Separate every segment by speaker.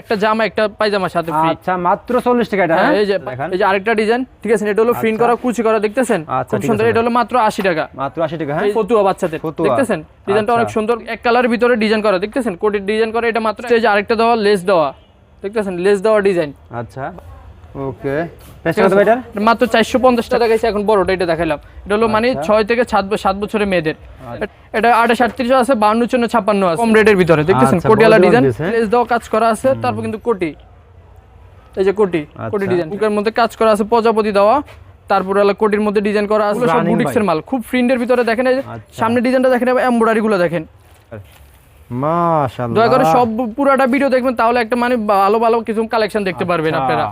Speaker 1: একটা জামা একটা পায়জামা সাথে ফ্রি
Speaker 2: আচ্ছা মাত্র চল্লিশ টাকা এটা
Speaker 1: হ্যাঁ এই যে এই যে আরেকটা ডিজাইন ঠিক আছে এটা হলো প্রিন্ট করা কুচি করা দেখতেছেন?
Speaker 2: আচ্ছা,
Speaker 1: খুব সুন্দর এটা হলো মাত্র আশি টাকা।
Speaker 2: মাত্র আশি টাকা হ্যাঁ?
Speaker 1: ফতুয়া বাচ্চাদের। দেখতেছেন? ডিজাইনটা অনেক
Speaker 2: আচ্ছা।
Speaker 1: সুন্দর এক কালারের ভিতরে ডিজাইন করা দেখতেছেন? কোটি ডিজাইন করা এটা মাত্র এই যে আরেকটা দেওয়া লেস দেওয়া দেখতেছেন? লেস দেওয়া ডিজাইন
Speaker 2: আচ্ছা। ওকে।
Speaker 1: মাত্র চারশো এখন বড়টা এটা দেখালাম এটা হলো মানে
Speaker 2: আচ্ছা।
Speaker 1: ছয় থেকে সাত সাত বছরের মেয়েদের। এটা আঠাশ আটত্রিশ আছে বাউন্ন চন্ন ছাপ্পান্ন আছে। কম রেটের ভিতরে দেখতেছেন?
Speaker 2: আচ্ছা,
Speaker 1: কোটিয়ালা ডিজাইন দেওয়া কাজ করা আছে তারপর কিন্তু কোটি। এই যে কোটি কোটি
Speaker 2: আচ্ছা।
Speaker 1: ডিজাইন বুকের মধ্যে কাজ করা আছে প্রজাপতি দেওয়া। তারপর হলো কোটির মধ্যে ডিজাইন করা আছে সব বুটিক্সের মাল। খুব ফ্রিন্ডের ভিতরে দেখেন এই
Speaker 2: আচ্ছা।
Speaker 1: সামনে ডিজাইনটা দেখেন এমব্রয়ডারি গুলো দেখেন।
Speaker 2: মাশাআল্লাহ।
Speaker 1: দয়া করে সব পুরাটা ভিডিও দেখবেন তাহলে একটা মানে ভালো ভালো কিছু কালেকশন দেখতে পারবেন
Speaker 2: আচ্ছা।
Speaker 1: আপনারা।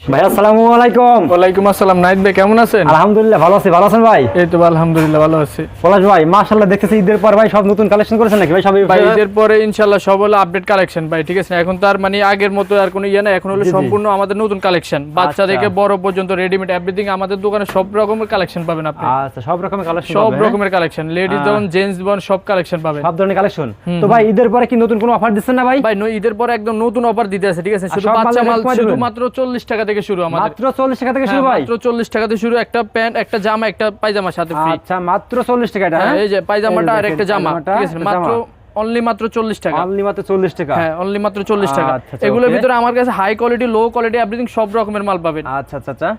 Speaker 2: ভাই আসসালামু আলাইকুম।
Speaker 1: ওয়ালাইকুম আসসালাম নাইট ভাই কেমন আছেন?
Speaker 2: আলহামদুলিল্লাহ ভালো আছি। ভালো আছেন ভাই?
Speaker 1: এই তো আলহামদুলিল্লাহ ভালো আছি।
Speaker 2: পলাশ ভাই মাশাআল্লাহ দেখতেছি ঈদের পর ভাই সব নতুন কালেকশন করেছেন নাকি? ভাই সব
Speaker 1: ভাই ঈদের পরে ইনশাল্লাহ সব হলো আপডেট কালেকশন ভাই ঠিক আছে? এখন তো আর মানে আগের মতো আর কোনো ইয়ে না এখন হলো। সম্পূর্ণ আমাদের নতুন কালেকশন বাচ্চা
Speaker 2: আচ্ছা।
Speaker 1: থেকে বড় পর্যন্ত রেডিমেড এভরিথিং আমাদের দোকানে সব রকমের কালেকশন পাবেন আপনি।
Speaker 2: আচ্ছা সব রকমের কালেকশন
Speaker 1: সব রকমের কালেকশন
Speaker 2: আহ।
Speaker 1: যেমন জেন্টস বন সব কালেকশন পাবেন।
Speaker 2: সব ধরনের কালেকশন তো ভাই ঈদের পরে কি নতুন কোনো অফার দিচ্ছেন না ভাই?
Speaker 1: ভাই ঈদের পরে একদম নতুন অফার দিতে আছে ঠিক আছে? শুধু বাচ্চা মাল? শুধুমাত্র চল্লিশ টাকা থেকে শুরু আমাদের।
Speaker 2: মাত্র চল্লিশ টাকা থেকে শুরু
Speaker 1: হ্যাঁ,
Speaker 2: ভাই।
Speaker 1: মাত্র চল্লিশ টাকাতে শুরু। একটা প্যান্ট একটা জামা একটা পায়জামা সাথে ফ্রি
Speaker 2: আচ্ছা মাত্র চল্লিশ টাকা এটা
Speaker 1: হ্যাঁ? এই যে পায়জামাটা আর একটা জামা ঠিক আছে? মাত্র অনলি মাত্র চল্লিশ টাকা।
Speaker 2: অনলি মাত্র চল্লিশ টাকা।
Speaker 1: হ্যাঁ অনলি মাত্র চল্লিশ টাকা।
Speaker 2: আচ্ছা, আচ্ছা,
Speaker 1: এগুলোর ভিতরে আমার কাছে high quality low quality everything সব রকমের মাল পাবেন।
Speaker 2: আচ্ছা আচ্ছা আচ্ছা।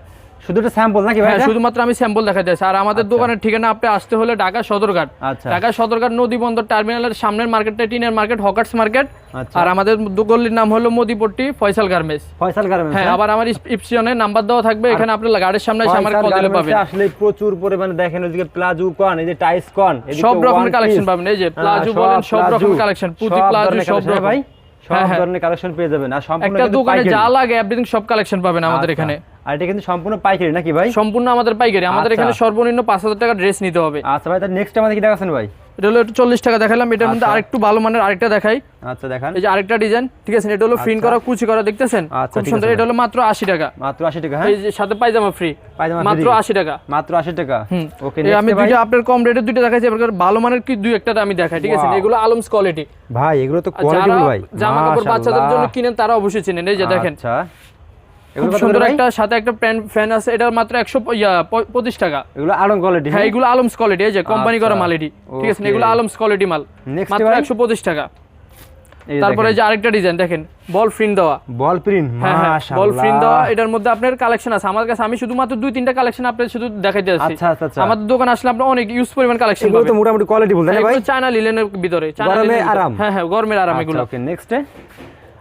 Speaker 2: শুধু একটা স্যাম্পল নাকি ভাই
Speaker 1: হ্যাঁ শুধুমাত্র আমি স্যাম্পল দেখাতে চাই। আর আমাদের দোকানের ঠিকানা আপনি আসতে হলে ঢাকা সদরঘাট। ঢাকা সদরঘাট নদী বন্দর টার্মিনালের সামনের মার্কেটটা টিনের মার্কেট হকার্স মার্কেট। আর আমাদের গল্লির নাম হলো মোদিপট্টি ফয়সাল গার্মেন্টস।
Speaker 2: ফয়সাল গার্মেন্টস
Speaker 1: হ্যাঁ আবার আমার ইপসিয়নে নাম্বার দেওয়া থাকবে এখানে আপনি গাড়ির সামনে এসে আমার কল দিলে পাবেন।
Speaker 2: আসলে প্রচুর পরিমাণে দেখেন ওইদিকে প্লাজো কন এই যে টাইস কন
Speaker 1: সব রকমের কালেকশন পাবেন এই যে
Speaker 2: হ্যাঁ,
Speaker 1: প্লাজো বলেন সব রকমের কালেকশন পুঁতি
Speaker 2: সব
Speaker 1: প্লাজো সব রকম
Speaker 2: ভাই সব
Speaker 1: হ্যাঁ, হ্যাঁ।
Speaker 2: ধরনের কালেকশন পেয়ে যাবেন। আর সম্পূর্ণ
Speaker 1: একটা দোকানে যা লাগে এভরিথিং সব কালেকশন পাবেন আমাদের
Speaker 2: আচ্ছা।
Speaker 1: এখানে।
Speaker 2: আর এটা কিন্তু সম্পূর্ণ পাইকারি নাকি ভাই?
Speaker 1: সম্পূর্ণ আমাদের পাইকারি। আমাদের
Speaker 2: আচ্ছা।
Speaker 1: এখানে সর্বনিম্ন পাঁচ হাজার টাকা ড্রেস নিতে হবে।
Speaker 2: আচ্ছা ভাই তার নেক্সট আমাদের কি দেখাচ্ছেন ভাই?
Speaker 1: এটা হলো একটু চল্লিশ টাকা দেখালাম এটার মধ্যে
Speaker 2: আচ্ছা।
Speaker 1: আরেকটু ভালো মানের আরেকটা দেখাই।
Speaker 2: আচ্ছা দেখান।
Speaker 1: এই যে আরেকটা ডিজাইন ঠিক আছে? এটা হলো
Speaker 2: আচ্ছা।
Speaker 1: করা কুচি করা দেখতেছেন? খুব সুন্দর। এটা হলো মাত্র আশি টাকা।
Speaker 2: মাত্র আশি টাকা হ্যাঁ?
Speaker 1: এই যে সাথে পায়জামা ফ্রি
Speaker 2: পায়জামা
Speaker 1: মাত্র
Speaker 2: free।
Speaker 1: আশি টাকা।
Speaker 2: মাত্র আশি টাকা? ওকে
Speaker 1: আমি আপনার কম রেটের দুইটা দেখাচ্ছি এবার ভালো মানের কি দুই একটা আমি দেখাই ঠিক আছে. এগুলো আলমস কোয়ালিটি
Speaker 2: ভাই এগুলো তো কোয়ালিটি ভাই।
Speaker 1: জামা কাপড় বাচ্চাদের জন্য কিনেন তারা অবশ্যই চিনেন। এই যে দেখেন।
Speaker 2: আচ্ছা।
Speaker 1: খুব সুন্দর একটা সাথে একটা ফ্যান আছে এটার মাত্র একশো পঁচিশ টাকা।
Speaker 2: এগুলো আড়ং কোয়ালিটি
Speaker 1: হ্যাঁ এগুলো আলমস কোয়ালিটি এই যে কোম্পানি করা
Speaker 2: আচ্ছা,
Speaker 1: মাল এটি ঠিক আছে এগুলো আলমস কোয়ালিটি মাল। মাত্র একশো পঁচিশ টাকা। তারপরে যে আরেকটা ডিজাইন দেখেন বল প্রিন্ট দেওয়া।
Speaker 2: বল প্রিন্ট
Speaker 1: হ্যাঁ হ্যাঁ
Speaker 2: মাশাআল্লাহ।
Speaker 1: বল প্রিন্ট দেওয়া এটার মধ্যে আপনার কালেকশন আছে। আমার কাছে আমি শুধুমাত্র দুই তিনটা কালেকশন আপনাদের শুধু দেখাইতে আসছি
Speaker 2: আচ্ছা আচ্ছা আচ্ছা।
Speaker 1: আমাদের দোকানে আসলে আপনার অনেক ইউজ পরিমাণ কালেকশন
Speaker 2: তো মোটামুটি কোয়ালিটি বলতে ভাই?
Speaker 1: চায়না লিলেনের ভিতরে চায়না
Speaker 2: গরমে আরাম।
Speaker 1: হ্যাঁ হ্যাঁ গরমের আরাম এগুলো।
Speaker 2: ওকে নেক্সট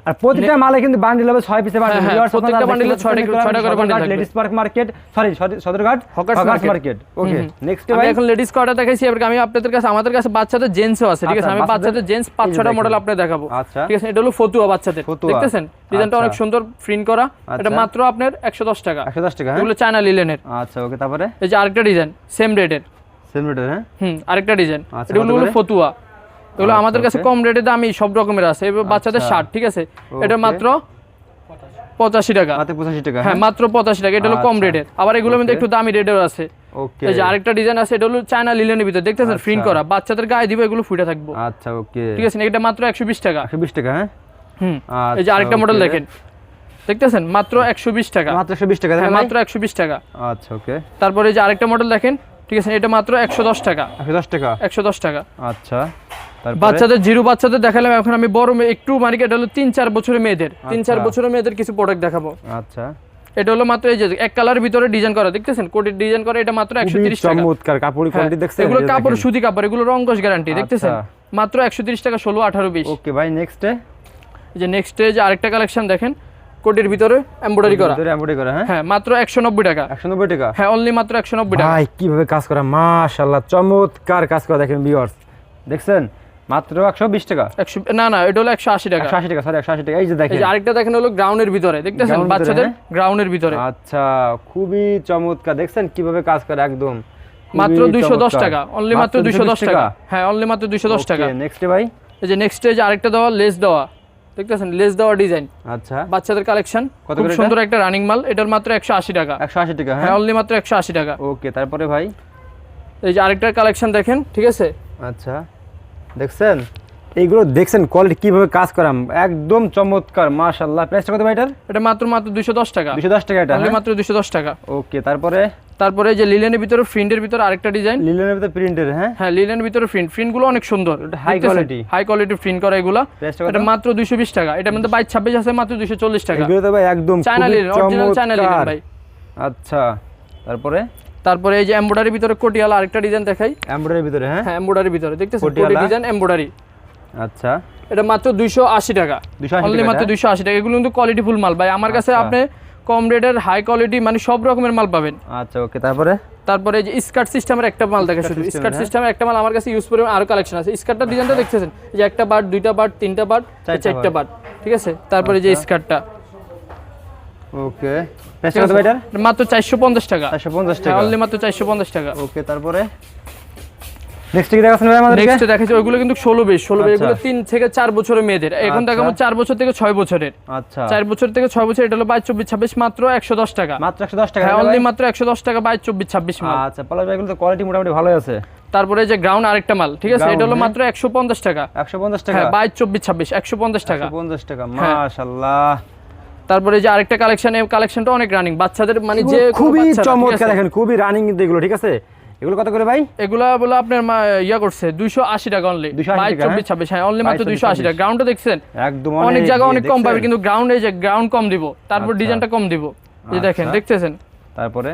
Speaker 2: আর প্রতিটা মালে কিন্তু বান্ডিল হবে 6 পিসে বান্ডিল
Speaker 1: হ্যাঁ, হ্যাঁ, প্রত্যেকটা বান্ডিলে ছয়টা করে- ছয়টা করে বান্ডিল থাকবে।
Speaker 2: Ladies park market sorry Sadarghat
Speaker 1: hawkers market.
Speaker 2: Okay next
Speaker 1: আমি
Speaker 2: ভাই।
Speaker 1: এখন লেডিস কটা দেখাইছি এবার আমি আপনাদের কাছে আমাদের কাছে বাচ্চাদের জেন্টসও আছে ঠিক আছে?
Speaker 2: আচ্ছা,
Speaker 1: আমি
Speaker 2: বাচ্চাদের-
Speaker 1: জেন্টস পাঁচ ছটা মডেল আপনাদের দেখাবো।
Speaker 2: আচ্ছা।
Speaker 1: ঠিক আছে? এটা হলো ফতুয়া বাচ্চাদের। দেখতেছেন? ডিজাইনটা অনেক
Speaker 2: আচ্ছা।
Speaker 1: সুন্দর প্রিন্ট করা। এটা
Speaker 2: আচ্ছা।
Speaker 1: মাত্র আপনার একশো দশ টাকা।
Speaker 2: 110 টাকা হ্যাঁ?
Speaker 1: এগুলো চায়না লিলেনের
Speaker 2: আচ্ছা ওকে তারপরে?
Speaker 1: এই যে আরেকটা ডিজাইন সেম রেটের
Speaker 2: সেম রেটের হ্যাঁ?
Speaker 1: হুম আরেকটা ডিজাইন
Speaker 2: আচ্ছা, কত
Speaker 1: হলো ফতুয়া। এগুলো
Speaker 2: আচ্ছা,
Speaker 1: আমাদের কাছে কম রেটে দামি সব রকমের আছে। বাচ্চাদের
Speaker 2: আচ্ছা।
Speaker 1: শার্ট ঠিক আছে? এটা মাত্র পঁচাশি টাকা।
Speaker 2: 85 টাকা
Speaker 1: হ্যাঁ? মাত্র পঁচাশি টাকা। এটা হলো কম
Speaker 2: আচ্ছা।
Speaker 1: রেটের আবার এগুলোর মধ্যে
Speaker 2: Okay.
Speaker 1: একটু দামি রেটের আছে।
Speaker 2: ওকে।
Speaker 1: এই যে আরেকটা ডিজাইন আছে এটা হলো চায়না লিলেনের ভিতরে। দেখতেছেন
Speaker 2: আচ্ছা।
Speaker 1: প্রিন্ট করা। বাচ্চাদের গায়ে দিবে এগুলো ফুটে থাকব।
Speaker 2: আচ্ছা ওকে।
Speaker 1: ঠিক আছে এটা মাত্র একশো বিশ টাকা।
Speaker 2: 120 টাকা হ্যাঁ?
Speaker 1: হুম।
Speaker 2: আচ্ছা,
Speaker 1: এই যে আরেকটা মডেল দেখেন। দেখতেছেন মাত্র একশো বিশ টাকা।
Speaker 2: মাত্র 120 টাকা
Speaker 1: হ্যাঁ মাত্র একশো বিশ টাকা।
Speaker 2: আচ্ছা ওকে।
Speaker 1: তারপরে এই যে আরেকটা মডেল দেখেন ঠিক আছে এটা মাত্র একশো দশ টাকা।
Speaker 2: 110 টাকা?
Speaker 1: একশো দশ টাকা।
Speaker 2: আচ্ছা।
Speaker 1: বাচ্চাদের জিরো বাচ্চাদের দেখালাম এখন আমি বড় মেয়ে- একটু মানে এটা হলো তিন চার বছরের মেয়েদের। তিন চার
Speaker 2: আচ্ছা।
Speaker 1: বছরের মেয়েদের কিছু প্রোডাক্ট দেখাবো।
Speaker 2: আচ্ছা।
Speaker 1: এটা হলো মাত্র এই যে এক কালারের ভিতরে ডিজাইন করা দেখতেছেন? কোটির ডিজাইন করা এটা মাত্র একশো
Speaker 2: খুবই
Speaker 1: তিরিশ টাকা।
Speaker 2: চমৎকার কাপড়
Speaker 1: হ্যাঁ,
Speaker 2: কোয়ালিটি দেখছেন?
Speaker 1: এগুলো কাপড় সুতি কাপড় এগুলো রঙ্কশ গ্যারান্টি দেখতেছেন
Speaker 2: আচ্ছা।
Speaker 1: মাত্র একশো তিরিশ টাকা ষোলো আঠারো বিশ।
Speaker 2: ওকে ভাই নেক্সট
Speaker 1: এই যে নেক্সট যে আরেকটা কালেকশন দেখেন? কোটির ভিতরে এমব্রয়ডারি করা।
Speaker 2: ভিতরে এমব্রয়ডারি করা হ্যাঁ?
Speaker 1: হ্যাঁ মাত্র একশো নব্বই টাকা।
Speaker 2: 190 টাকা?
Speaker 1: হ্যাঁ অনলি মাত্র একশো নব্বই টাকা।
Speaker 2: ভাই কীভাবে কাজ করা মাশাআল্লাহ চমৎকার কাজ করা দেখেন ভিউয়ার্স দেখছেন? মাত্র 120 টাকা।
Speaker 1: একশো না না এটা হলো একশো আশি টাকা।
Speaker 2: 180 টাকা সরি 180 টাকা। এই যে দেখেন।
Speaker 1: আরেকটা দেখেন হলো গ্রাউন্ডের ভিতরে দেখতেছেন? বাচ্চাদের
Speaker 2: হ্যাঁ?
Speaker 1: গ্রাউন্ডের ভিতরে।
Speaker 2: আচ্ছা খুবই চমৎকার। দেখছেন কীভাবে কাজ করে একদম?
Speaker 1: মাত্র দুইশো দশ টাকা অনলি মাত্র দুইশো দশ টাকা। হ্যাঁ অনলি মাত্র দুইশো দশ টাকা।
Speaker 2: নেক্সট ভাই?
Speaker 1: এই যে নেক্সট যে আরেকটা দেওয়া লেস দেওয়া। দেখতেছেন? লেস দেওয়া ডিজাইন
Speaker 2: আচ্ছা।
Speaker 1: বাচ্চাদের কালেকশন
Speaker 2: কত
Speaker 1: খুব
Speaker 2: করে
Speaker 1: সুন্দর একটা রানিং মাল। এটার মাত্র একশো আশি টাকা।
Speaker 2: 180 টাকা
Speaker 1: হ্যাঁ?
Speaker 2: হ্যাঁ
Speaker 1: অনলি মাত্র একশো আশি টাকা।
Speaker 2: ওকে তারপরে ভাই?
Speaker 1: এই যে আরেকটার কালেকশন দেখেন ঠিক আছে?
Speaker 2: আচ্ছা। দেখছেন? এইগুলো দেখছেন কোয়ালিটি কীভাবে কাজ করাম একদম চমৎকার মাশাল্লাহ প্রাইসটা কত ভাই এটার?
Speaker 1: এটা মাত্র মাত্র দুশো দশ টাকা।
Speaker 2: দুশো দশ টাকা এটা
Speaker 1: মাত্র দুশো দশ টাকা।
Speaker 2: ওকে তারপরে?
Speaker 1: তারপরে এই যে লিলেনের ভিতরে প্রিন্টের ভিতরে আরেকটা ডিজাইন
Speaker 2: লিলেনের ভিতরে প্রিন্টের হ্যাঁ?
Speaker 1: হ্যাঁ লিলেনের ভিতরে প্রিন্ট প্রিন্টগুলো অনেক সুন্দর।
Speaker 2: এটা high quality।
Speaker 1: High quality print করা এগুলা। এটা মাত্র দুইশো বিশ টাকা। এটা মধ্যে বাইশ ছাব্বিশ আছে মাত্র দুশো চল্লিশ টাকা।
Speaker 2: এগুলো তো ভাই একদম
Speaker 1: China linen original China linen ভাই।
Speaker 2: আচ্ছা তারপরে?
Speaker 1: তারপরে এই যে এমব্রয়ডারির ভিতরে কোটিয়ালা আরেকটা ডিজাইন দেখাই।
Speaker 2: এমব্রয়ডারির ভিতরে হ্যাঁ?
Speaker 1: হ্যাঁ এমব্রয়ডারির ভিতরে দেখতেছেন? কোটি। ডিজাইন এমব্রয়ডারি
Speaker 2: আচ্ছা।
Speaker 1: এটা মাত্র দুইশো আশি টাকা।
Speaker 2: 280
Speaker 1: অনলি
Speaker 2: টাকা,
Speaker 1: মাত্র
Speaker 2: হ্যাঁ?
Speaker 1: দুইশো আশি টাকা। এগুলো কিন্তু কোয়ালিটিফুল মাল। ভাই আমার কাছে
Speaker 2: আচ্ছা।
Speaker 1: আপনি কম রেটের হাই কোয়ালিটি মানে সব রকমের মাল পাবেন।
Speaker 2: আচ্ছা ওকে তারপরে?
Speaker 1: তারপরে এই যে স্কার্ট সিস্টেমের একটা মাল দেখা শুধু। স্কার্ট
Speaker 2: হ্যাঁ।
Speaker 1: সিস্টেমের একটা মাল আমার কাছে ইউজ করে আরও কালেকশন আছে। স্কার্টটা ডিজাইনটা দেখতেছেন? এই যে একটা বাট দুইটা বাট তিনটা বাট
Speaker 2: চারটা
Speaker 1: চারটা বাট ঠিক আছে? তারপরে যে স্কার্টটা
Speaker 2: ওকে। প্রাইসটা কত ভাই
Speaker 1: মাত্র চারশো পঞ্চাশ টাকা।
Speaker 2: চারশো পঞ্চাশ
Speaker 1: হ্যাঁ
Speaker 2: টাকা।
Speaker 1: অনলি মাত্র চারশো পঞ্চাশ টাকা।
Speaker 2: ওকে তারপরে? নেক্সট কি দেখাচ্ছেন ভাই আমাদেরকে?
Speaker 1: নেক্সট দেখাচ্ছি ওইগুলো কিন্তু ষোলো বেশ ষোলো বেশ।
Speaker 2: আচ্ছা।
Speaker 1: এগুলো তিন থেকে চার বছরের মেয়েদের। এখন
Speaker 2: আচ্ছা।
Speaker 1: দেখাবো চার বছর থেকে ছয় বছরের।
Speaker 2: আচ্ছা।
Speaker 1: চার বছর থেকে ছয় বছর এটা হলো বাইশ চব্বিশ ছাব্বিশ মাত্র একশো দশ টাকা।
Speaker 2: মাত্র একশো দশ টাকা
Speaker 1: হ্যাঁ অনলি মাত্র একশো দশ টাকা বাইশ চব্বিশ ছাব্বিশ মাল।
Speaker 2: আচ্ছা পলাশ ভাই এগুলো তো কোয়ালিটি মোটামুটি ভালোই আছে।
Speaker 1: তারপরে যে গ্রাউন্ড আরেকটা মাল ঠিক আছে? এটা হলো
Speaker 2: হ্যাঁ।
Speaker 1: মাত্র একশো পঞ্চাশ টাকা।
Speaker 2: একশো পঞ্চাশ টাকা?
Speaker 1: হ্যাঁ বাইশ চব্বিশ ছাব্বিশ একশো পঞ্চাশ টাকা।
Speaker 2: পঞ্চাশ টাকা
Speaker 1: হ্যাঁ। তারপরে যে আরেকটা কালেকশন এই কালেকশনটা অনেক রানিং বাচ্চাদের মানে যে
Speaker 2: খুবই চমৎকার দেখেন খুবই রানিং কিন্তু এগুলো ঠিক আছে এগুলো কত করে ভাই
Speaker 1: এগুলা বলে আপনার মা- ইয়া করছে দুইশো আশি টাকা অনলি
Speaker 2: 280
Speaker 1: বাইশ
Speaker 2: টাকা,
Speaker 1: চব্বিশ ছাব্বিশ হ্যাঁ অনলি মাত্র
Speaker 2: 22,
Speaker 1: দুইশো আশি টাকা
Speaker 2: 24
Speaker 1: গ্রাউন্ডটা দেখছেন
Speaker 2: একদম
Speaker 1: অনেক জায়গা অনেক কম পাবে? কিন্তু গ্রাউন্ডে যে গ্রাউন্ড কম দিব তারপর
Speaker 2: আচ্ছা।
Speaker 1: ডিজাইনটা কম দিব এই দেখেন
Speaker 2: আচ্ছা।
Speaker 1: দেখতেছেন
Speaker 2: তারপরে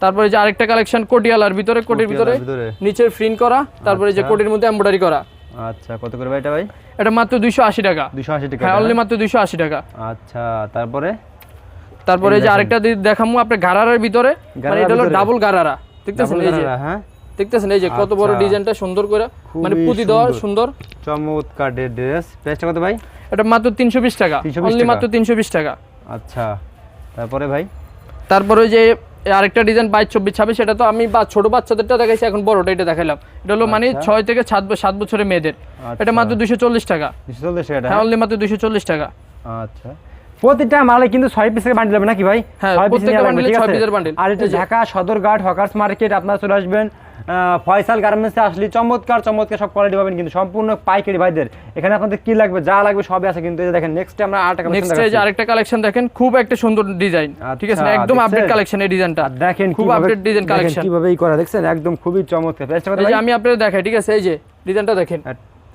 Speaker 1: তারপরে যে আরেকটা কালেকশন কোটিয়ালার ভিতরে কোটির ভিতরে
Speaker 2: কোটিয়ালার ভিতরে।
Speaker 1: নিচে প্রিন্ট করা তারপরে যে
Speaker 2: আচ্ছা।
Speaker 1: কোটির মধ্যে এমব্রয়ডারি করা
Speaker 2: আচ্ছা কত করে ভাই এটা ভাই?
Speaker 1: এটা মাত্র দুইশো আশি টাকা।
Speaker 2: দুশো আশি টাকা
Speaker 1: হ্যাঁ অনলি
Speaker 2: হ্যাঁ?
Speaker 1: মাত্র দুইশো আশি টাকা।
Speaker 2: আচ্ছা তারপরে?
Speaker 1: তারপরে
Speaker 2: এই
Speaker 1: যে আরেকটা দেখামু আপনি গারারার ভিতরে। মানে এটা হলো ডাবল গারারা। দেখতেছেন এই যে?
Speaker 2: হ্যাঁ?
Speaker 1: দেখতেছেন এই যে কত বড়
Speaker 2: আচ্ছা।
Speaker 1: ডিজাইনটা সুন্দর করে। মানে পুঁতি দেওয়া
Speaker 2: সুন্দর। চমৎকার ড্রেস। প্রাইসটা কত ভাই?
Speaker 1: এটা মাত্র তিনশো বিশ টাকা।
Speaker 2: 320
Speaker 1: অনলি মাত্র তিনশো বিশ টাকা।
Speaker 2: আচ্ছা তারপরে ভাই?
Speaker 1: তারপরে ওই যে আরেকটা ডিজাইন বাইশ চব্বিশ ছাব্বিশ সেটা তো আমি বা ছোট বাচ্চাদেরটা দেখাইছি এখন বড়টা এটা দেখালাম এটা হলো মানে
Speaker 2: আচ্ছা।
Speaker 1: ছয় থেকে সাত সাত বছরের মেয়েদের।
Speaker 2: আচ্ছা।
Speaker 1: এটা মাত্র দুশো চল্লিশ টাকা। হ্যাঁ অনলি মাত্র দুশো চল্লিশ টাকা।
Speaker 2: আচ্ছা। প্রতিটা মালে কিন্তু ছয় পিসের বান্ডিল হবে নাকি ভাই?
Speaker 1: হ্যাঁ,
Speaker 2: ছয়
Speaker 1: প্রত্যেকটা
Speaker 2: আছে?
Speaker 1: piece-এর
Speaker 2: আর এটা ঢাকা সদরঘাট হকার্স মার্কেট আপনারা চলে আসবেন। ফয়সাল গার্মেন্টসে আসলে চমৎকার চমৎকার সব কোয়ালিটি পাবেন কিন্তু সম্পূর্ণ পাইকারি ভাইদের। এখানে আপনাদের কি লাগবে যা লাগবে সবই আছে কিন্তু এই যে দেখেন নেক্সট আমরা আট টাকা
Speaker 1: নেক্সট যে আরেকটা কালেকশন দেখেন খুব একটা সুন্দর ডিজাইন ঠিক আছে
Speaker 2: আচ্ছা,
Speaker 1: একদম আপডেট কালেকশন এই ডিজাইনটা
Speaker 2: দেখেন
Speaker 1: খুব আপডেট ডিজাইন কালেকশন
Speaker 2: কীভাবে এই করা দেখছেন? একদম খুবই চমৎকার।
Speaker 1: এই যে আমি আপনাদের দেখাই ঠিক আছে? এই যে ডিজাইনটা দেখেন।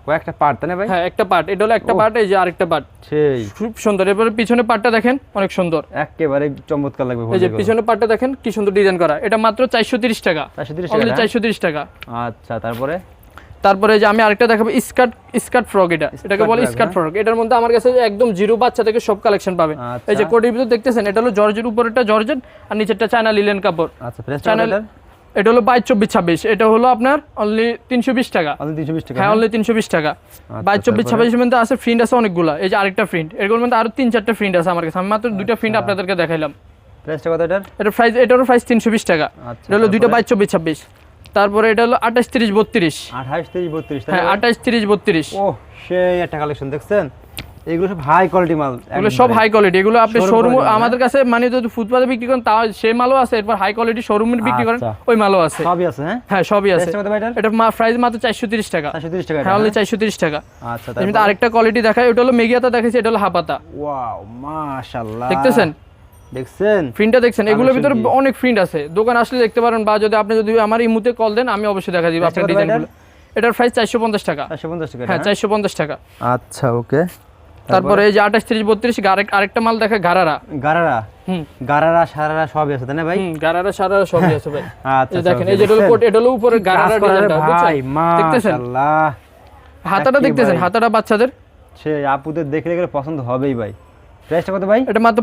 Speaker 2: কয়েকটা পার্ট তাই না ভাই?
Speaker 1: হ্যাঁ একটা পার্ট এটা হলো একটা পার্ট এই যে আরেকটা পার্ট
Speaker 2: সেই।
Speaker 1: খুব সুন্দর। এরপরে পিছনে পার্টটা দেখেন অনেক সুন্দর।
Speaker 2: একেবারে চমৎকার লাগবে
Speaker 1: এই যে পিছনে পার্টটা দেখেন কি সুন্দর ডিজাইন করা। এটা মাত্র চারশো তিরিশ টাকা।
Speaker 2: চারশো তিরিশ
Speaker 1: অনলি
Speaker 2: টাকা
Speaker 1: চারশো তিরিশ টাকা।
Speaker 2: আচ্ছা তারপরে?
Speaker 1: তারপরে যে আমি আরেকটা দেখাবো স্কার্ট স্কার্ট ফ্রক এটা। এটাকে বলে স্কার্ট ফ্রক। এটার মধ্যে আমার কাছে একদম জিরো বাচ্চা থেকে সব কালেকশন পাবেন
Speaker 2: আচ্ছা।
Speaker 1: এই যে কোটির ভিতর দেখতেছেন এটা হলো জর্জের উপরেরটা জর্জেট আর নিচেরটা চায়না লিলেন কাপড়।
Speaker 2: আচ্ছা
Speaker 1: চ্যানেল এটা হলো বাইশ চব্বিশ ছাব্বিশ। এটা হলো আপনার অনলি তিনশো বিশ টাকা।
Speaker 2: তিনশো বিশ টাকা
Speaker 1: হ্যাঁ অনলি তিনশো বিশ টাকা। বাইশ চব্বিশ? ছাব্বিশের মধ্যে আছে ফ্রিন্ট আছে অনেকগুলো। এই যে আরেকটা ফ্রিন্ট এরগুলোর মধ্যে আরও তিন চারটা ফ্রিন্ট আছে আমার কাছে। আমি মাত্র দুইটা ফ্রিন্ট
Speaker 2: আচ্ছা।
Speaker 1: আপনাদেরকে দেখাইলাম।
Speaker 2: প্রাইসটা কত এটার?
Speaker 1: এটা প্রাইস এটারও প্রাইস তিনশো বিশ টাকা।
Speaker 2: আচ্ছা,
Speaker 1: এটা হলো দুইটা বাইশ চব্বিশ ছাব্বিশ। তারপরে এটা হলো আঠাশ তিরিশ বত্রিশ।
Speaker 2: আঠাশ তেইশ বত্রিশ
Speaker 1: হ্যাঁ আঠাশ তিরিশ বত্রিশ।
Speaker 2: ও সেই একটা কালেকশন দেখছেন? এগুলো সব হাই কোয়ালিটি মাল
Speaker 1: এগুলো সব হাই কোয়ালিটি এগুলো আপনি শোরুম আমাদের কাছে মানে যদি ফুটপাতে বিক্রি করেন সেই মালও আছে এরপর হাই কোয়ালিটি শোরুমে বিক্রি করেন
Speaker 2: আচ্ছা।
Speaker 1: ওই মালও আছে।
Speaker 2: সবই আছে হ্যাঁ?
Speaker 1: হ্যাঁ সবই আছে। এটা প্রাইস মাত্র টাকা।
Speaker 2: টাকা
Speaker 1: হ্যাঁ অনলি
Speaker 2: আচ্ছা
Speaker 1: আরেকটা কোয়ালিটি দেখায় ওটা হলো মেগিয়াতা দেখাইছে এটা হলো হাপাতা।
Speaker 2: ওয়াও মাশাআল্লাহ।
Speaker 1: দেখতেছেন?
Speaker 2: দেখছেন?
Speaker 1: প্রিন্টটা দেখছেন? এগুলোর ভিতরে অনেক প্রিন্ট আছে। দোকান আসলে দেখতে পারেন বা যদি আপনি যদি আমার ইমুতে কল দেন আমি অবশ্যই দেখা দিব আপনার ডিজাইনগুলো এটার প্রাইস চারশো পঞ্চাশ টাকা। হ্যাঁ চারশো পঞ্চাশ টাকা।
Speaker 2: আচ্ছা ওকে
Speaker 1: তারপরে এই যে আঠাশ ত্রিশ বত্রিশ আরেকটা মাল দেখে গারারা।
Speaker 2: গারারা? সারারা সবই আছে তাই না ভাই?
Speaker 1: গারারা সারারা সবই আছে ভাই।
Speaker 2: আচ্ছা
Speaker 1: দেখেন এই যে এটা হলো এটা হলো উপরে গারারা
Speaker 2: কাজ করা রে
Speaker 1: ডিজাইনটা
Speaker 2: ভাই?
Speaker 1: দেখতেছেন? হাতাটা দেখতেছেন? হাতাটা বাচ্চাদের?
Speaker 2: সে আপুদের দেখলে গেলে পছন্দ হবেই ভাই। প্রাইসটা কত ভাই?
Speaker 1: এটা মাত্র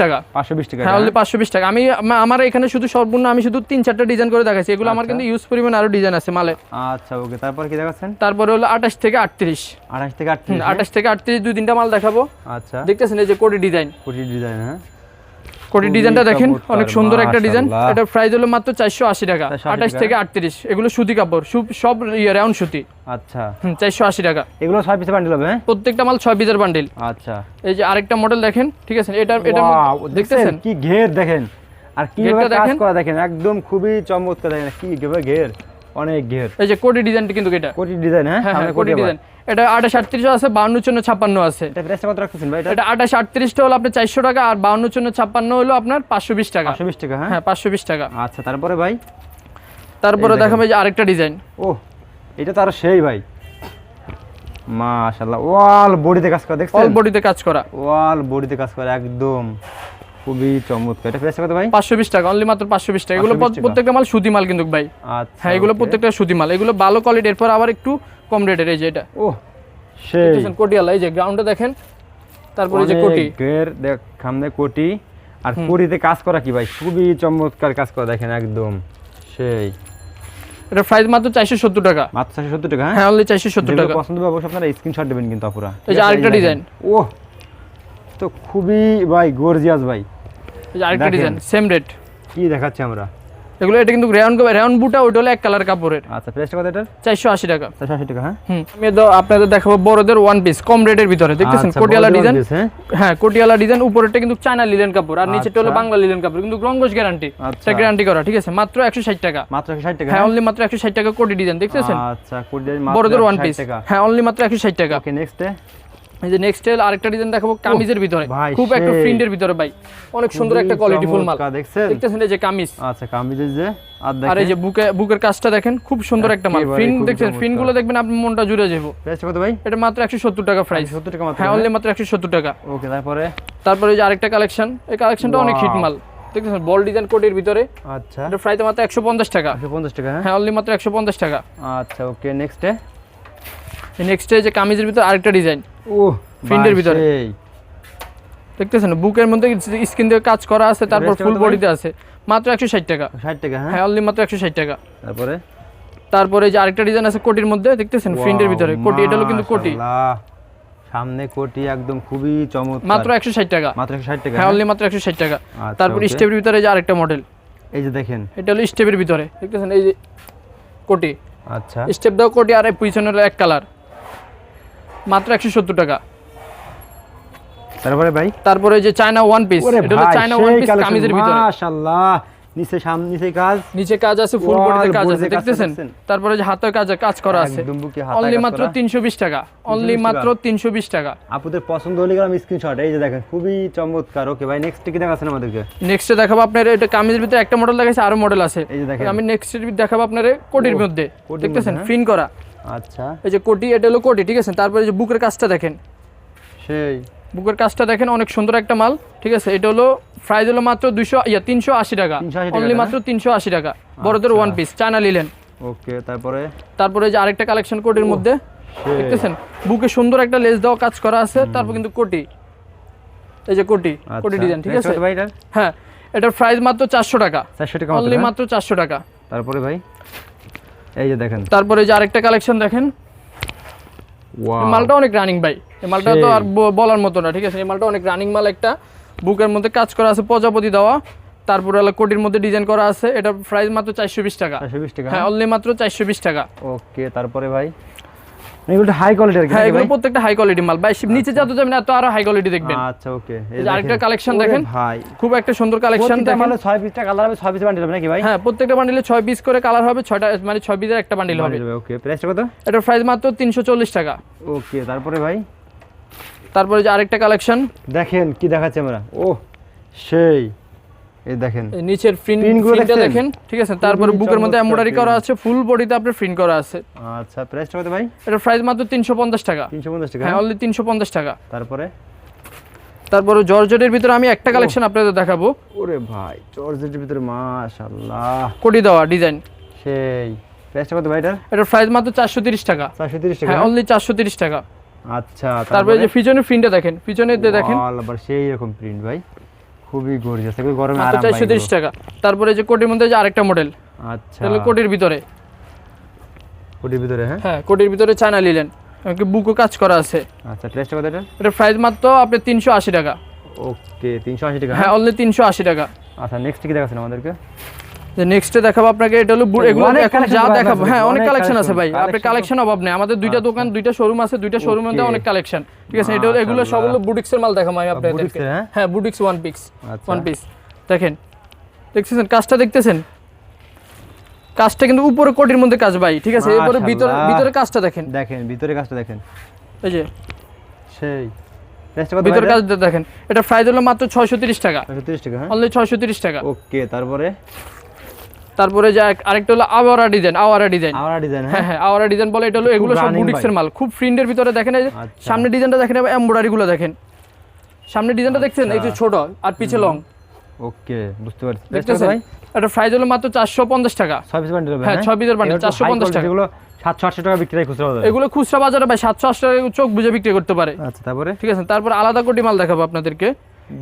Speaker 1: টাকা।
Speaker 2: পাঁচশো বিশ টাকা
Speaker 1: হ্যাঁ অনলি বিশ টাকা। আমি আমার এখানে শুধু সর্বনিম্ন আমি শুধু তিন চারটা ডিজাইন করে দেখাচ্ছি। এগুলো আমার
Speaker 2: আচ্ছা।
Speaker 1: কিন্তু ইউজ পরিমাণ আরও ডিজাইন আছে মালে।
Speaker 2: আচ্ছা ওকে তারপর কি দেখাচ্ছেন?
Speaker 1: তারপরে হলো আঠাশ থেকে আটত্রিশ।
Speaker 2: আঠাশ থেকে আটত্রিশ
Speaker 1: আঠাশ থেকে আটত্রিশ দুই তিনটা মাল দেখাবো।
Speaker 2: আচ্ছা।
Speaker 1: দেখতেছেন এই যে কোটি ডিজাইন
Speaker 2: কোটি ডিজাইন হ্যাঁ?
Speaker 1: কোটি ডিজাইনটা দেখেন অনেক সুন্দর একটা ডিজাইন। এটার প্রাইস হলো মাত্র চারশো আশি টাকা
Speaker 2: 480
Speaker 1: আঠাশ থেকে আটত্রিশ। এগুলো সুতি কাপড় সব ইয়ে রাউন্ড সুতি।
Speaker 2: আচ্ছা।
Speaker 1: চারশো আশি টাকা।
Speaker 2: এগুলো ছয় পিসে বান্ডিল হবে হ্যাঁ?
Speaker 1: প্রত্যেকটা মাল ছয় পিসের বান্ডিল
Speaker 2: আচ্ছা।
Speaker 1: এই যে আরেকটা মডেল দেখেন ঠিক আছে? এটা এটা দেখতেছেন?
Speaker 2: কি ঘের দেখেন। আর
Speaker 1: ঘেরটা
Speaker 2: কাজ। করা দেখেন একদম খুবই চমৎকার দেখেন কি ঘের অনেক ঘের।
Speaker 1: এই যে কোটি ডিজাইনটা কিন্তু এটা।
Speaker 2: কোটি ডিজাইন হ্যাঁ?
Speaker 1: হ্যাঁ হ্যাঁ কোটি ডিজাইন। এটা আঠাশ আটত্রিশ আছে বাউন্ন চন্ন ছাপ্পান্ন আছে।
Speaker 2: এটা
Speaker 1: আঠাশ আটত্রিশটা হলো আপনার চারশো টাকা আর বাউন্ন চন্ন ছাপ্পান্ন হলো আপনার পাঁচশো বিশ টাকা।
Speaker 2: 520 টাকা হ্যাঁ?
Speaker 1: হ্যাঁ পাঁচশো বিশ টাকা।
Speaker 2: আচ্ছা তারপরে ভাই?
Speaker 1: তারপরে। দেখাবে যে আরেকটা ডিজাইন।
Speaker 2: ও এটা তো আরও সেই ভাই। মাশাআল্লাহ ওয়াল বডিতে কাজ করে
Speaker 1: অল
Speaker 2: দেখছেন
Speaker 1: বডিতে কাজ করা।
Speaker 2: ওয়াল বডিতে কাজ করে একদম। খুবই চমৎকার। এটা প্রাইসটা কত ভাই?
Speaker 1: পাঁচশো বিশ টাকা অনলি মাত্র পাঁচশো বিশ টাকা। এগুলো
Speaker 2: 520
Speaker 1: প্রত্যেকটা মাল সুতি মাল কিন্তু ভাই।
Speaker 2: আচ্ছা
Speaker 1: হ্যাঁ এগুলো প্রত্যেকটা সুতি মাল। এগুলো ভালো কোয়ালিটি এরপর আবার একটু কম রেটের এই যে এটা।
Speaker 2: ও সেই।
Speaker 1: কোটিয়ালা এই যে গ্রাউন্ডে দেখেন তারপরে যে কোটি।
Speaker 2: অনেকের দেখ সামনে কোটি। আর কোটিতে কাজ করা কি ভাই? খুবই চমৎকার কাজ করা দেখেন একদম। সেই।
Speaker 1: এটা প্রাইস মাত্র চারশো সত্তর টাকা।
Speaker 2: মাত্র চারশো সত্তর টাকা হ্যাঁ?
Speaker 1: হ্যাঁ অনলি সত্তর
Speaker 2: যেগুলো
Speaker 1: টাকা।
Speaker 2: পছন্দ হবে অবশ্যই আপনারা স্ক্রিনশট দেবেন কিন্তু আপুরা।
Speaker 1: এই যে আরেকটা ডিজাইন
Speaker 2: ও তো খুবই ভাই গর্জিয়াস ভাই।
Speaker 1: এই যে আরেকটা ডিজাইন সেম রেট
Speaker 2: কি দেখাচ্ছি আমরা?
Speaker 1: এগুলো এটা কিন্তু রেয়ন রেয়ন বুটা ওইটা হলো এক কালার কাপড়ের।
Speaker 2: আচ্ছা প্রাইসটা কত এটার?
Speaker 1: চারশো আশি টাকা।
Speaker 2: চারশো আশি টাকা হ্যাঁ?
Speaker 1: আমি তো আপনাদের দেখাবো বড়দের ওয়ান পিস কম রেটের ভিতরে দেখতেছেন?
Speaker 2: আচ্ছা,
Speaker 1: কোটিয়ালা ডিজাইন
Speaker 2: হ্যাঁ?
Speaker 1: হ্যাঁ কোটিয়ালা ডিজাইন উপরেরটা কিন্তু চায়না লিলেন কাপড় আর নিচেটা হলো
Speaker 2: আচ্ছা।
Speaker 1: বাংলা লিলেন কাপড় কিন্তু গ্যারান্টি
Speaker 2: আচ্ছা।
Speaker 1: এটা গ্যারান্টি করা ঠিক আছে? মাত্র একশো ষাট টাকা।
Speaker 2: মাত্র একশো ষাট টাকা
Speaker 1: হ্যাঁ অনলি মাত্র একশো ষাট টাকা কোটি ডিজাইন দেখতেছেন?
Speaker 2: আচ্ছা কোটি
Speaker 1: বড়দের ওয়ান পিস হ্যাঁ অনলি মাত্র একশো ষাট টাকা।
Speaker 2: ওকে নেক্সট
Speaker 1: এই যে নেক্সট আরেকটা ডিজাইন দেখাবো কামিজের ভিতরে। খুব একটা। প্রিন্টের ভিতরে ভাই। অনেক সুন্দর একটা কোয়ালিটি ফুল মাল।
Speaker 2: দেখছেন?
Speaker 1: দেখতেছেন এই যে কামিজ?
Speaker 2: আচ্ছা কামিজের যে আর
Speaker 1: আর এই যে বুকে বুকের কাজটা দেখেন খুব সুন্দর একটা মাল। ফিন দেখছেন। ফিনগুলো দেখবেন আপনার মনটা জুড়ে যাব।
Speaker 2: কত ভাই?
Speaker 1: এটা মাত্র একশো সত্তর টাকা প্রাইস
Speaker 2: সত্তর টাকা মাত্র
Speaker 1: হ্যাঁ অনলি মাত্র একশো সত্তর টাকা।
Speaker 2: ওকে তারপরে?
Speaker 1: তারপরে এই যে আরেকটা কালেকশন এই কালেকশনটা অনেক হিট মাল। দেখতেছেন বল ডিজাইন কোটের ভিতরে।
Speaker 2: আচ্ছা।
Speaker 1: এটা প্রাইস মাত্র একশো পঞ্চাশ টাকা।
Speaker 2: একশো পঞ্চাশ টাকা হ্যাঁ?
Speaker 1: হ্যাঁ অনলি মাত্র একশো পঞ্চাশ টাকা।
Speaker 2: আচ্ছা ওকে নেক্সটে
Speaker 1: নেক্সট যে কামিজের ভিতরে আরেকটা ডিজাইন
Speaker 2: ও
Speaker 1: Print-এর ভিতরে। দেখতেছেন বুকের মধ্যে স্কিন দিয়ে কাজ করা আছে তারপর ফুল বডিতে আছে। মাত্র একশো ষাট টাকা।
Speaker 2: ষাট টাকা হ্যাঁ?
Speaker 1: হ্যাঁ অনলি মাত্র একশো ষাট টাকা।
Speaker 2: তারপরে?
Speaker 1: তারপরে যে আরেকটা ডিজাইন আছে কোটির মধ্যে দেখতেছেন? প্রিন্টের ভিতরে। কোটি এটা হলো কিন্তু কোটি।
Speaker 2: সামনে কোটি একদম খুবই চমৎকার।
Speaker 1: মাত্র একশো ষাট টাকা।
Speaker 2: মাত্র একশো ষাট টাকা
Speaker 1: হ্যাঁ
Speaker 2: হ্যাঁ?
Speaker 1: অনলি মাত্র একশো ষাট টাকা।
Speaker 2: আচ্ছা,
Speaker 1: তারপর স্টেপের ভিতরে যে আরেকটা মডেল
Speaker 2: এই যে দেখেন।
Speaker 1: এটা হলো স্টেপের ভিতরে। দেখতেছেন এই যে কোটি।
Speaker 2: আচ্ছা।
Speaker 1: স্টেপ দাও কোটি আর এই পিছনের এক কালার মাত্র একশো সত্তর টাকা।
Speaker 2: তারপরে ভাই?
Speaker 1: তারপরে যে চায়না ওয়ান পিস এটা হলো চায়না ওয়ান পিস কামিজের ভিতরে।
Speaker 2: মাশাআল্লাহ নিচে সামনে নিচে কাজ।
Speaker 1: নিচে কাজ আছে ফুল বডিতে কাজ আছে দেখতেছেন? তারপরে যে হাতে কাজ কাজ করা আছে। অনলি মাত্র
Speaker 2: করা।
Speaker 1: তিনশো বিশ টাকা। অনলি মাত্র তিনশো বিশ টাকা।
Speaker 2: আপুদের পছন্দ হলে গেলাম স্ক্রিনশট এই যে দেখেন খুবই চমৎকার। ওকে ভাই নেক্সট কি দেখাচ্ছেন আমাদেরকে?
Speaker 1: নেক্সটে দেখাবো আপনার এটা কামিজের ভিতরে একটা মডেল দেখাচ্ছে আরও মডেল আছে।
Speaker 2: এই যে দেখেন।
Speaker 1: আমি নেক্সট দেখাবো আপনার কোটির মধ্যে। দেখতেছেন?
Speaker 2: মধ্যে,
Speaker 1: প্রিন্ট করা।
Speaker 2: আচ্ছা।
Speaker 1: এই যে কোটি এটা হলো কোটি ঠিক আছে? তারপরে যে বুকের কাজটা দেখেন।
Speaker 2: সেই।
Speaker 1: বুকের কাজটা দেখেন অনেক সুন্দর একটা মাল ঠিক আছে? এটা হলো প্রাইস হলো মাত্র দুইশো ইয়া তিনশো আশি টাকা। অনলি মাত্র তিনশো আশি টাকা। বড়দের
Speaker 2: আচ্ছা।
Speaker 1: One piece China linen.
Speaker 2: Okay তারপরে?
Speaker 1: তারপরে যে আরেকটা কালেকশন কোটির মধ্যে। দেখতেছেন? বুকে সুন্দর একটা লেস দেওয়া কাজ করা আছে তারপর কিন্তু কোটি। এই যে কোটি কোটি
Speaker 2: আচ্ছা,
Speaker 1: ডিজাইন ঠিক আছে? হ্যাঁ এটার প্রাইস মাত্র চারশো টাকা।
Speaker 2: চারশো টাকা
Speaker 1: অনলি
Speaker 2: মাত্র
Speaker 1: মাত্র চারশো টাকা।
Speaker 2: হ্যাঁ? তারপরে ভাই? এই যে দেখেন।
Speaker 1: তারপরে যে আরেকটা কালেকশন দেখেন। মালটা অনেক রানিং ভাই। এই মালটা তো আর বলার মতো না ঠিক আছে? এই মালটা অনেক রানিং মাল একটা। বুকের মধ্যে কাজ করা আছে প্রজাপতি দেওয়া। তারপরে হলো কোটির মধ্যে ডিজাইন করা আছে। এটা প্রাইস মাত্র চারশো বিশ টাকা।
Speaker 2: চারশো বিশ টাকা।
Speaker 1: হ্যাঁ অনলি মাত্র চারশো বিশ টাকা।
Speaker 2: ওকে তারপরে ভাই? এগুলো হাই কোয়ালিটির
Speaker 1: হ্যাঁ এগুলো প্রত্যেকটা হাই কোয়ালিটি মাল। ভাই নিচে যত যাবেন এত আরও হাই কোয়ালিটি দেখবেন।
Speaker 2: আচ্ছা ওকে
Speaker 1: এই আরেকটা collection দেখেন।
Speaker 2: ভাই।
Speaker 1: খুব একটা সুন্দর কালেকশন দেখেন।
Speaker 2: পিসটা কালার হবে ছয় পিস বান্ডিল হবে নাকি ভাই?
Speaker 1: হ্যাঁ প্রত্যেকটা বান্ডিলে পিস করে কালার হবে মানে পিসের একটা বান্ডিল হবে।
Speaker 2: ওকে প্রাইসটা কত?
Speaker 1: এটার প্রাইস মাত্র তিনশো চল্লিশ টাকা।
Speaker 2: ওকে তারপরে ভাই?
Speaker 1: তারপরে যে আরেকটা কালেকশন
Speaker 2: দেখেন কি দেখাচ্ছে আমরা। ও সেই। এই দেখেন।
Speaker 1: নিচের প্রিন্ট
Speaker 2: Print গুলো
Speaker 1: প্রিন্টটা দেখেন ঠিক আছে? তারপরে বুকের মধ্যে এমব্রয়ডারি করা আছে ফুল বডিতে আপনার প্রিন্ট করা আছে।
Speaker 2: আচ্ছা প্রাইসটা কত ভাই?
Speaker 1: এটার প্রাইস মাত্র টাকা। হ্যাঁ অনলি পঞ্চাশ টাকা।
Speaker 2: তারপরে?
Speaker 1: তারপরে জর্জেটের ভিতরে আমি একটা কালেকশন আপনাদের দেখাবো।
Speaker 2: ওরে ভাই জর্জেটের ভিতরে মাশাআল্লাহ।
Speaker 1: কোটি দেওয়া ডিজাইন।
Speaker 2: সেই প্রাইসটা কত ভাই এটার?
Speaker 1: এটার প্রাইস মাত্র চারশো তিরিশ টাকা।
Speaker 2: চারশো তিরিশ টাকা
Speaker 1: হ্যাঁ অনলি টাকা।
Speaker 2: আচ্ছা
Speaker 1: তারপরে যে প্রিন্টটা দেখেন পিছনের দিয়ে দেখেন
Speaker 2: আবার সেই রকম প্রিন্ট ভাই। খুবই গর্জিয়াস এগুলো গরমে আরাম
Speaker 1: পাই 430 টাকা। তারপরে যে কোটির মধ্যে যে আরেকটা মডেল
Speaker 2: আচ্ছা।
Speaker 1: তাহলে কোটির ভিতরে।
Speaker 2: কোটির ভিতরে হ্যাঁ?
Speaker 1: হ্যাঁ কোটির ভিতরে চায়না লিলেন বুকও কাজ করা আছে।
Speaker 2: আচ্ছা প্রাইসটা কত এটা?
Speaker 1: এটা প্রাইস মাত্র আপনি তিনশো আশি টাকা।
Speaker 2: ওকে তিনশো আশি টাকা।
Speaker 1: হ্যাঁ অনলি তিনশো আশি টাকা।
Speaker 2: আচ্ছা নেক্সট কি দেখাচ্ছেন আমাদেরকে?
Speaker 1: যে নেক্সটে দেখাবো আপনাকে এটা হলো এগুলো এখন যা দেখাবো। হ্যাঁ অনেক
Speaker 2: অনেক
Speaker 1: কালেকশন আছে ভাই। আপনার কালেকশন অভাব নেই। আমাদের দুইটা দোকান দুইটা শোরুম আছে দুইটা শোরুমের মধ্যে অনেক কালেকশন ঠিক আছে এটা এগুলো সব হলো বুটিক্সের মাল দেখাবো আমি আপনাদেরকে
Speaker 2: হ্যাঁ?
Speaker 1: হ্যাঁ boutiques one piece one piece দেখেন দেখতেছেন কাজটা দেখতেছেন? কাজটা কিন্তু উপরে কোটির মধ্যে কাজ ভাই ঠিক আছে? এরপরে ভিতরে ভিতরে কাজটা দেখেন।
Speaker 2: দেখেন ভিতরে কাজটা দেখেন।
Speaker 1: এই যে।
Speaker 2: সেই।
Speaker 1: ভিতরে কাজটা দেখেন। এটা প্রাইস হলো মাত্র ছয়শো তিরিশ টাকা।
Speaker 2: তিরিশ টাকা হ্যাঁ?
Speaker 1: অনলি
Speaker 2: ওকে তারপরে?
Speaker 1: তারপরে যে আরেকটা হলো Awara design Awara design.
Speaker 2: Awara design
Speaker 1: হ্যাঁ।
Speaker 2: হ্যাঁ
Speaker 1: হ্যাঁ আওয়ারা ডিজাইন বলে এটা হলো এগুলো সব বুটিক্সের মাল। খুব প্রিন্টের ভিতরে দেখেন এই যে
Speaker 2: আচ্ছা।
Speaker 1: সামনে ডিজাইনটা দেখেন এমব্রয়ডারি গুলো দেখেন। সামনে ডিজাইনটা দেখছেন?
Speaker 2: আচ্ছা।
Speaker 1: একটু ছোট আর পিছে লং
Speaker 2: ওকে বুঝতে পারছি।
Speaker 1: দেখতেছেন
Speaker 2: ভাই?
Speaker 1: এটা প্রাইস হলো মাত্র চারশো পঞ্চাশ টাকা।
Speaker 2: ছয় পিস বান্ডেল
Speaker 1: হ্যাঁ, ছয় piece এর bundle, 450 টাকা।
Speaker 2: এগুলো সাতশো আটশো টাকা বিক্রি হয় খুচরা বাজারে।
Speaker 1: এগুলো খুচরা বাজারে ভাই সাতশো আটশো টাকা চোখ বুঝে বিক্রি করতে পারে।
Speaker 2: আচ্ছা তারপরে?
Speaker 1: ঠিক আছে তারপর আলাদা কোটি মাল দেখাবো আপনাদেরকে।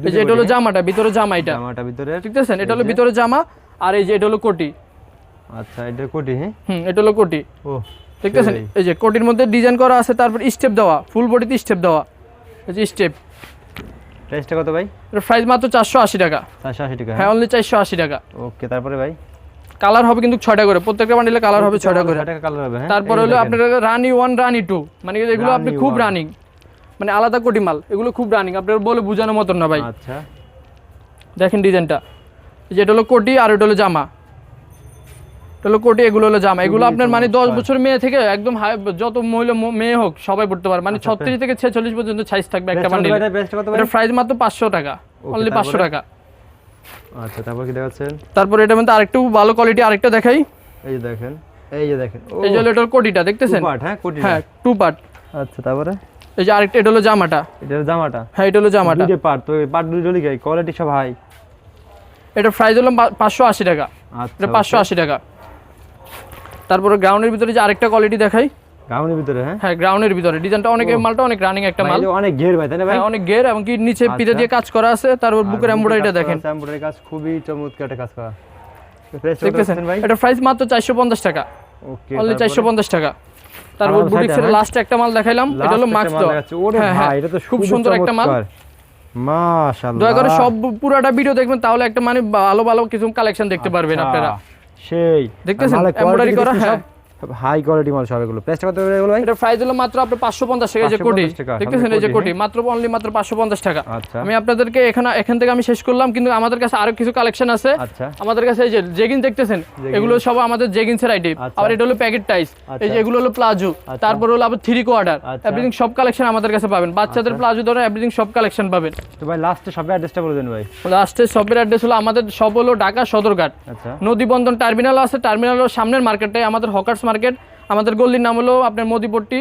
Speaker 1: এই যে এটা হলো জামাটা ভিতরে জামা এটা।
Speaker 2: জামাটা ভিতরে।
Speaker 1: ঠিক আছে এটা হলো ভিতরে জামা আর এই যে এটা হলো কোটি।
Speaker 2: আচ্ছা এটা কোটি হ্যাঁ?
Speaker 1: হুম এটা হলো কোটি।
Speaker 2: ও
Speaker 1: দেখতেছেন?
Speaker 2: সেই।
Speaker 1: এই যে কোটির মধ্যে ডিজাইন করা আছে তারপর স্টেপ দেওয়া ফুল বডিতে স্টেপ দেওয়া। এই যে স্টেপ
Speaker 2: প্রাইসটা কত ভাই?
Speaker 1: এর প্রাইস মাত্র চারশো আশি টাকা।
Speaker 2: চারশো আশি টাকা
Speaker 1: হ্যাঁ? অনলি চারশো আশি টাকা।
Speaker 2: ওকে তারপরে ভাই?
Speaker 1: কালার হবে কিন্তু ছয়টা করে। প্রত্যেকটা বান্ডিলে কালার হবে ছয়টা করে।
Speaker 2: টাকা কালার হবে হ্যাঁ?
Speaker 1: তারপরে হলো আপনার রানি ওয়ান রানি টু মানে এগুলো আপনি খুব। রানিং মানে আলাদা কোটি মাল এগুলো খুব রানিং আপনার বলে বোঝানোর মতন না ভাই।
Speaker 2: আচ্ছা।
Speaker 1: দেখেন ডিজাইনটা যেটা হলো কোটি আর এটা হলো জামা। এটা হলো কোটি এগুলো হলো জামা। এগুলো আপনার মানে দশ বছর মেয়ে থেকে একদম হাই- যত মহিলা মেয়ে হোক সবাই পড়তে পারে মানে
Speaker 2: আচ্ছা,
Speaker 1: ছত্রিশ থেকে ছেচল্লিশ পর্যন্ত সাইজ থাকবে একটা বান্ডিল এটা প্রাইস মাত্র পাঁচশো টাকা। অনলি পাঁচশো? টাকা।
Speaker 2: আচ্ছা তারপর কি দেখাচ্ছেন?
Speaker 1: তারপর এটার মধ্যে আরেকটু ভালো কোয়ালিটি আরেকটা দেখাই।
Speaker 2: এই যে দেখেন এই যে দেখেন।
Speaker 1: এই যে হলো এটার কোটিটা দেখতেছেন?
Speaker 2: পার্ট হ্যাঁ কোটি
Speaker 1: হ্যাঁ টু পার্ট
Speaker 2: আচ্ছা তারপরে?
Speaker 1: এই যে আরেকটা এটা হলো জামাটা।
Speaker 2: এটা জামাটা।
Speaker 1: হ্যাঁ এটা হলো জামাটা।
Speaker 2: দুইটা পার্ট তো পার্ট দুটো লিখে কোয়ালিটি সব হাই
Speaker 1: এটা প্রাইস হলো পাঁচশো আশি টাকা।
Speaker 2: আচ্ছা
Speaker 1: এটা পাঁচশো আশি টাকা। তারপরে গ্রাউন্ডের ভিতরে যে আরেকটা কোয়ালিটি দেখাই।
Speaker 2: গাউনের ভিতরে হ্যাঁ?
Speaker 1: হ্যাঁ গ্রাউন্ডের ভিতরে। ডিজাইনটা অনেক মালটা অনেক রানিং একটা মাল।
Speaker 2: অনেক ঘের ভাই তাই না ভাই?
Speaker 1: হ্যাঁ অনেক গের এবং কি নিচে পিঠে দিয়ে কাজ করা আছে তারপর বুকের এমব্রয়ডারিটা দেখেন।
Speaker 2: এমব্রয়ডারি কাজ খুবই চমৎকার একটা কাজ করা।
Speaker 1: এটা প্রাইস মাত্র চারশো পঞ্চাশ টাকা।
Speaker 2: ওকে
Speaker 1: অনলি টাকা। তারপর
Speaker 2: আমাদের
Speaker 1: বুটিক্সের লাস্ট একটা মাল দেখাইলাম এটা হলো হ্যাঁ, হ্যাঁ,
Speaker 2: এটা তো
Speaker 1: খুব সুন্দর একটা মাল।
Speaker 2: মাশাআল্লাহ
Speaker 1: দয়া করে সব পুরোটা ভিডিও দেখবেন তাহলে একটা মানে ভালো ভালো কিছু কালেকশন দেখতে পারবেন আপনারা
Speaker 2: আচ্ছা, সেই
Speaker 1: দেখতেছেন?
Speaker 2: quality
Speaker 1: করা, হ্যাঁ।
Speaker 2: সব? হাই কোয়ালিটি মাল সব এগুলো। প্রাইসটা কত এগুলো ভাই?
Speaker 1: এটা প্রাইস হলো মাত্র আপনার পাঁচশো পঞ্চাশ টাকা যে কোটি। দেখতেছেন এই যে
Speaker 2: কোটি,
Speaker 1: কোটি মাত্র অনলি মাত্র পাঁচশো পঞ্চাশ টাকা।
Speaker 2: আচ্ছা।
Speaker 1: আমি আপনাদেরকে এখানে এখান থেকে আমি শেষ করলাম কিন্তু আমাদের কাছে আরও কিছু কালেকশন আছে।
Speaker 2: আচ্ছা।
Speaker 1: আমাদের কাছে এই যে জেগিন দেখতেছেন এগুলো সব আমাদের জেগিন্সের আইটেম
Speaker 2: আচ্ছা।
Speaker 1: আবার এটা হলো প্যাকেট টাইস এই যে এগুলো হলো প্লাজো তারপর হলো আবার থ্রি কোয়ার্টার
Speaker 2: আচ্ছা।
Speaker 1: এভরিথিং সব কালেকশন আমাদের কাছে পাবেন। বাচ্চাদের প্লাজো ধরে এভরিথিং সব কালেকশন পাবেন।
Speaker 2: তো ভাই লাস্টে সবে অ্যাড্রেসটা বলে দেন ভাই।
Speaker 1: লাস্টে শপের অ্যাড্রেস হলো আমাদের সব হলো ঢাকা সদরঘাট।
Speaker 2: আচ্ছা।
Speaker 1: নদীবন্দন টার্মিনাল আছে টার্মিনালের সামনের মার্কেটটাই আমাদের হকার্স মার্কেট। আমাদের গল্লির নাম হলো আপনার মোদিপট্টি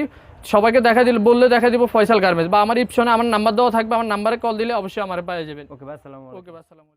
Speaker 1: সবাইকে দেখা দিল বললে দেখা দিব ফয়সাল গার্মেন্টস। বা আমার ইপশনে আমার নাম্বার দেওয়া থাকবে আমার নাম্বারে কল দিলে অবশ্যই আমার পাওয়া যাবেন।
Speaker 2: ওকে ভাই আসসালামু
Speaker 1: ওকে আসসালামু আলাইকুম।